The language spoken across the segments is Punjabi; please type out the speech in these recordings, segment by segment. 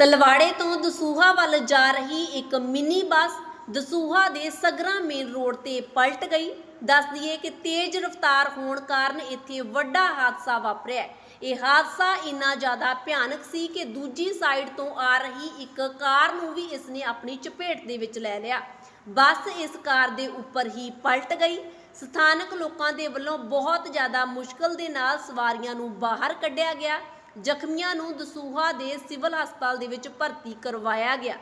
ਤਲਵਾੜੇ ਤੋਂ ਦਸੂਹਾ ਵੱਲ ਜਾ ਰਹੀ ਇੱਕ ਮਿੰਨੀ ਬੱਸ ਦਸੂਹਾ ਦੇ ਸਗਰਾ ਮੇਨ ਰੋਡ ਤੇ ਪਲਟ ਗਈ। ਦੱਸ ਦਈਏ ਕਿ ਤੇਜ਼ ਰਫ਼ਤਾਰ ਹੋਣ ਕਾਰਨ ਇੱਥੇ ਵੱਡਾ ਹਾਦਸਾ ਵਾਪਰਿਆ। ਇਹ ਹਾਦਸਾ ਇੰਨਾ ਜ਼ਿਆਦਾ ਭਿਆਨਕ ਸੀ ਕਿ ਦੂਜੀ ਸਾਈਡ ਤੋਂ ਆ ਰਹੀ ਇੱਕ ਕਾਰ ਨੂੰ ਵੀ ਇਸ ਨੇ ਆਪਣੀ ਚਪੇਟ ਦੇ ਵਿੱਚ ਲੈ ਲਿਆ। ਬੱਸ ਇਸ ਕਾਰ ਦੇ ਉੱਪਰ ਹੀ ਪਲਟ ਗਈ। ਸਥਾਨਕ ਲੋਕਾਂ ਦੇ ਵੱਲੋਂ ਬਹੁਤ ਜ਼ਿਆਦਾ ਮੁਸ਼ਕਲ ਦੇ ਨਾਲ ਸਵਾਰੀਆਂ ਨੂੰ ਬਾਹਰ ਕੱਢਿਆ ਗਿਆ। ਜ਼ਖਮੀਆਂ ਨੂੰ ਦਸੂਹਾ ਦੇ ਸਿਵਲ ਹਸਪਤਾਲ ਦੇ ਵਿੱਚ ਭਰਤੀ ਕਰਵਾਇਆ ਗਿਆ।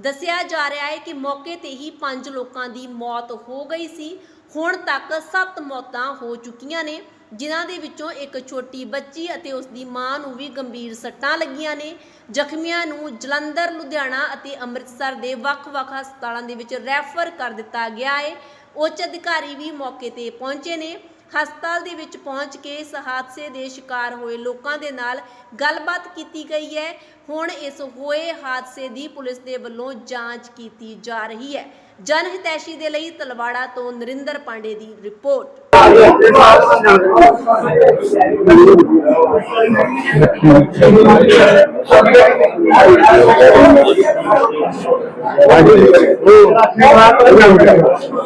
ਦੱਸਿਆ ਜਾ ਰਿਹਾ ਹੈ ਕਿ ਮੌਕੇ ਤੇ ਹੀ ਪੰਜ ਲੋਕਾਂ ਦੀ ਮੌਤ ਹੋ ਗਈ ਸੀ। ਹੁਣ ਤੱਕ 7 ਮੌਤਾਂ ਹੋ ਚੁੱਕੀਆਂ ਨੇ, ਜਿਨ੍ਹਾਂ ਦੇ ਵਿੱਚੋਂ ਇੱਕ ਛੋਟੀ ਬੱਚੀ ਅਤੇ ਉਸ ਦੀ ਮਾਂ ਨੂੰ ਵੀ ਗੰਭੀਰ ਸੱਟਾਂ ਲੱਗੀਆਂ ਨੇ। ਜ਼ਖਮੀਆਂ ਨੂੰ ਜਲੰਧਰ, ਲੁਧਿਆਣਾ ਅਤੇ ਅੰਮ੍ਰਿਤਸਰ ਦੇ ਵੱਖ-ਵੱਖ ਹਸਪਤਾਲਾਂ ਦੇ ਵਿੱਚ ਰੈਫਰ ਕਰ ਦਿੱਤਾ ਗਿਆ ਹੈ। ਉੱਚ ਅਧਿਕਾਰੀ ਵੀ ਮੌਕੇ ਤੇ ਪਹੁੰਚੇ ਨੇ। ਹਸਪਤਾਲ ਦੇ ਵਿੱਚ ਪਹੁੰਚ ਕੇ ਇਸ ਹਾਦਸੇ ਦੇ ਸ਼ਿਕਾਰ ਹੋਏ ਲੋਕਾਂ ਦੇ ਨਾਲ ਗੱਲਬਾਤ ਕੀਤੀ ਗਈ ਹੈ। ਹੁਣ ਇਸ ਹੋਏ ਹਾਦਸੇ ਦੀ ਪੁਲਿਸ ਦੇ ਵੱਲੋਂ ਜਾਂਚ ਕੀਤੀ ਜਾ ਰਹੀ ਹੈ। ਜਨ ਹਿਤੈਸ਼ੀ ਦੇ ਲਈ ਤਲਵਾੜਾ ਤੋਂ ਨਰਿੰਦਰ ਪਾਂਡੇ ਦੀ ਰਿਪੋਰਟ।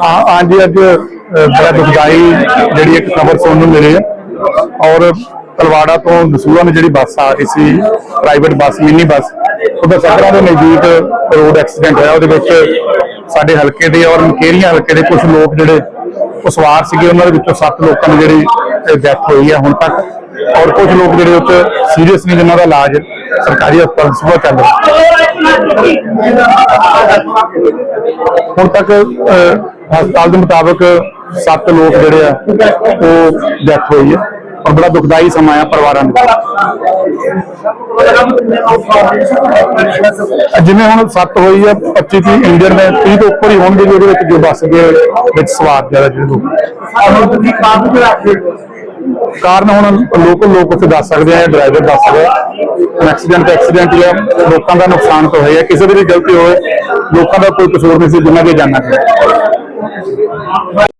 ਹਾਂ ਹਾਂਜੀ ਅੱਜ ਬੜਾ ਦੁਖਦਾਈ ਜਿਹੜੀ ਇੱਕ ਖਬਰ ਸੁਣਨ ਨੂੰ ਮਿਲੀ ਹੈ। ਔਰ ਤਲਵਾੜਾ ਤੋਂ ਦਸੂਹਾ ਨੂੰ ਜਿਹੜੀ ਬੱਸ ਆ ਰਹੀ ਸੀ ਪ੍ਰਾਈਵੇਟ ਬੱਸ, ਮਿੰਨੀ ਬੱਸ, ਉਹਦਾ ਸਫਰਾਂ ਦੇ ਨਜ਼ਦੀਕ ਰੋਡ ਐਕਸੀਡੈਂਟ ਹੋਇਆ। ਉਹਦੇ ਵਿੱਚ ਸਾਡੇ ਹਲਕੇ ਦੇ ਔਰ ਮਕੇਰੀਆਂ ਹਲਕੇ ਦੇ ਕੁਝ ਲੋਕ ਜਿਹੜੇ ਉਹ ਸਵਾਰ ਸੀਗੇ। ਉਹਨਾਂ ਦੇ ਵਿੱਚੋਂ ਸੱਤ ਲੋਕਾਂ ਦੀ ਜਿਹੜੀ ਡੈਥ ਹੋਈ ਹੈ ਹੁਣ ਤੱਕ। ਔਰ ਕੁਝ ਲੋਕ ਜਿਹੜੇ ਉੱਤੇ ਸੀਰੀਅਸ ਨੇ, ਜਿਨ੍ਹਾਂ ਦਾ ਇਲਾਜ ਸਰਕਾਰੀ ਹਸਪਤਾਲ ਸੁਭਾ ਚੱਲ ਰਿਹਾ। ਹੁਣ ਤੱਕ ਹਸਪਤਾਲ ਦੇ ਮੁਤਾਬਕ 7 ਲੋਕ ਜਿਹੜੇ ਆ, ਉਹ ਡੈਥ ਹੋਈ ਹੈ ਔਰ ਬੜਾ ਦੁਖਦਾਈ ਸਮਾਂ ਆ ਪਰਿਵਾਰਾਂ ਨੂੰ। ਜਿਵੇਂ ਹੁਣ 7 ਹੋਈ ਆ 25 30 ਇੰਜਰ ਨੇ 30 ਤੋਂ ਉੱਪਰ ਹੀ ਹੋਣਗੇ ਜਿਹਦੇ ਵਿੱਚ ਜੋ ਬੱਸ ਦੇ ਵਿੱਚ ਸਵਾਰ ਜ਼ਿਆਦਾ ਜਿਹੜੇ ਲੋਕ। ਕਾਰਨ ਹੁਣ ਲੋਕਲ ਲੋਕ ਉੱਥੇ ਦੱਸ ਸਕਦੇ ਆ ਡਰਾਈਵਰ ਦੱਸ ਸਕਦੇ ਆ। ਐਕਸੀਡੈਂਟ ਤਾਂ ਐਕਸੀਡੈਂਟ ਹੀ ਆ, ਲੋਕਾਂ ਦਾ ਨੁਕਸਾਨ ਤਾਂ ਹੋਇਆ ਕਿਸੇ ਦੀ ਵੀ ਗਲਤੀ ਹੋਏ ਲੋਕਾਂ ਦਾ ਕੋਈ ਕਸੂਰ ਨਹੀਂ ਸੀ ਜਿਨ੍ਹਾਂ ਦੀ ਜਾਨਾਂ